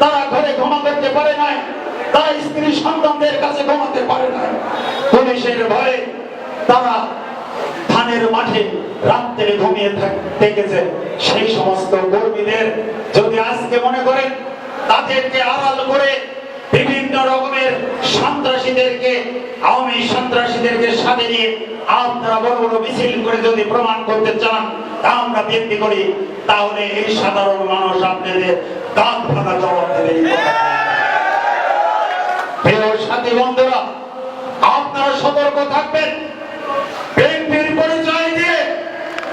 তারা ঘরে করতে পারে নাই। তারা স্ত্রী সন্তানদের কাছে ঘুমাতে পারে নাই। পুলিশের ভয়ে তারা ধানের মাঠে রাত্রে ঘুমিয়ে থেকেছে। সেই সমস্ত কর্মীদের যদি আজকে মনে করেন, তাদেরকে আড়াল করে বিভিন্ন রকমের সন্ত্রাসীদেরকে, আওয়ামী সন্ত্রাসীদেরকে সাথে নিয়ে আপনারা বড় বড় মিছিল করে যদি প্রমাণ করতে চান, তা আমরা বিনতি করি, তাহলে এই সাধারণ মানুষ আপনাদের দাঁত জবাব দেবে প্রিয় সাথী বন্ধুরা, আপনারা সতর্ক থাকবেন। বিএনপির পরিচয় দিয়ে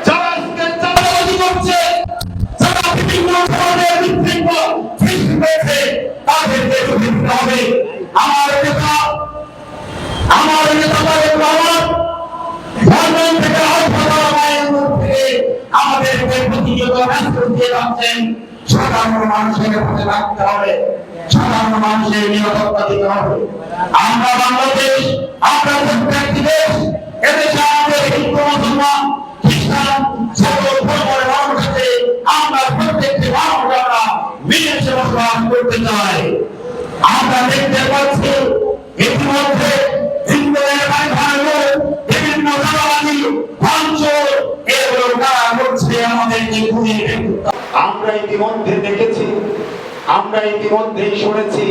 যারা আজকে চাঁদাবাজি করছে, যারা বিভিন্ন ধরনের বিশৃঙ্খল সৃষ্টি করেছে তাদেরকে বিরুদ্ধে হবে। আমার নেতা আমার নেতা তারেক রহমান লন্ডন থেকে আমাদেরকে প্রতিনিয়ত ব্যস্ত দিয়ে রাখছেন। সাধারণ মানুষের পাশে রাখতে হবে। সাধারণ মানুষের নিরাপত্তা দিতে হবে। আমরা বাংলাদেশ, আমরা প্রত্যেকটি দেশ এদেশে আমাদের হিন্দু, মুসলমান, খ্রিস্টান, সকল ধর্মের আমরা প্রত্যেকটি মানুষ আমরা মিলেমিশে বসবাস করতে চাই। আমরা দেখতে পাচ্ছি ইতিমধ্যে ইতিমধ্যে দেখেছি, আমরা ইতিমধ্যেই শুনেছি,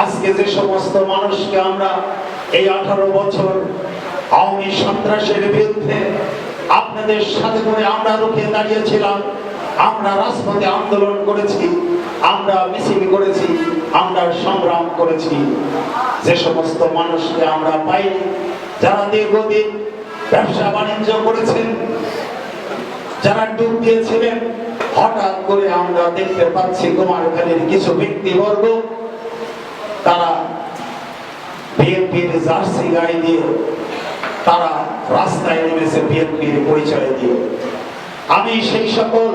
আজকে যে সমস্ত মানুষকে আমরা এই আঠারো বছর আওয়ামী সন্ত্রাসের বিরুদ্ধে আপনাদের সাথে করে আমরা রুখে দাঁড়িয়েছিলাম, আমরা রাজপথে আন্দোলন করেছি, আমরা মিছিল করেছি, আমরা সংগ্রাম করেছি। যে সমস্ত মানুষকে আমরা পাইনি, যারা দীর্ঘদিন ব্যবসা বাণিজ্য করেছেন, যারা ডুব দিয়েছিলেন হঠাৎ করে আমরা দেখতে পাচ্ছি কুমারখালীর কিছু ব্যক্তিবর্গ, তারা বিএনপির জার্সি গাড়ি দিয়ে, তারা রাস্তায় নেমেছে বিএনপির পরিচয় দিয়ে। আমি সেই সকল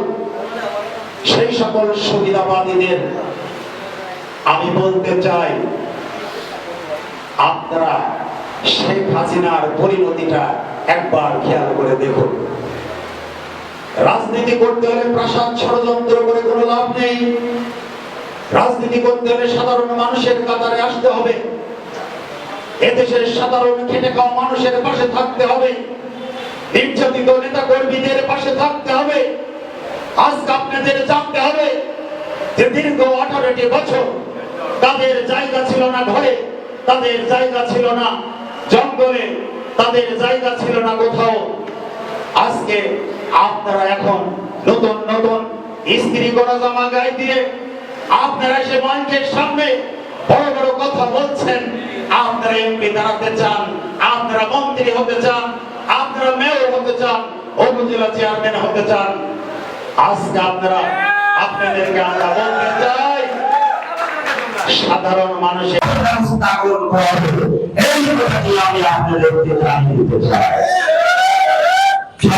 সেই সকল সুবিধাবাদীদের আমি বলতে চাই, আপনারা শেখ হাসিনার পরিণতিটা একবার খেয়াল করে দেখুন। রাজনীতি করতে হলে প্রাসাদ, ষড়যন্ত্র করে কোনো লাভ নেই। রাজনীতি করতে হলে সাধারণ মানুষের কাতারে আসতে হবে। এদেশের সাধারণ খেটে খাওয়া মানুষের পাশে থাকতে হবে। নির্যাতিত নেতা কর্মীদের পাশে থাকতে হবে। আজকে আপনাদের জানতে হবে যে দীর্ঘ আঠারোটি বছর তাদের জায়গা ছিল না ঘরে, তাদের জায়গা ছিল না জঙ্গলে, তাদের জায়গা ছিল না কোথাও। আজকে আপনারা এখন নতুন নতুন ইস্ত্রি করা জামা গায়ে দিয়ে আপনারা এসে মঞ্চের সামনে বড় বড় কথা বলছেন। আপনারা এমপি দাঁড়াতে চান, আপনারা মন্ত্রী হতে চান, আপনারা মেয়র হতে চান, উপজেলা চেয়ারম্যান হতে চান। আজকে আপনারা আপনাদেরকে আমরা বলতে চাই, সাধারণ মানুষের এই কথাটি আমি আপনাদেরকে জানিয়ে দিতে চাই।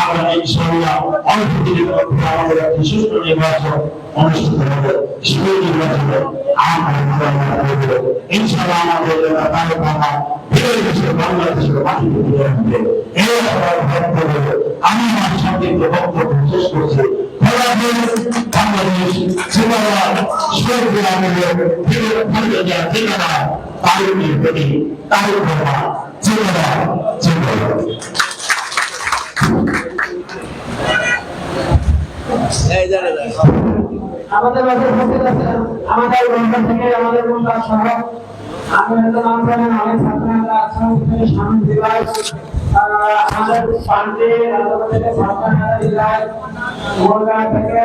আমরা ইনশাআল্লাহ অল্প দিনের মধ্যে আমাদের একটি সুষ্ঠু নির্বাচন অনুষ্ঠিত হবে। সেই নির্বাচনে আমরা ইনশাআল্লাহ আমাদের এসে বাংলাদেশের মাটিতে ফিরে এই আমার বক্তব্য আমি আমার সংক্ষিপ্ত বক্তব্য শেষ করছি। বাংলাদেশ আমাদের মাঝে উপস্থিত আছেন আমাদের গ্রন্থ থেকে আমাদের গ্রন্থ সহ। আমি হয়তো নাম জানেন অনেক ছাত্ররা আছেন, এখানে স্বামী দিবাস আমাদের পান্ডে রাজবাড়ি থেকে মোরগা থেকে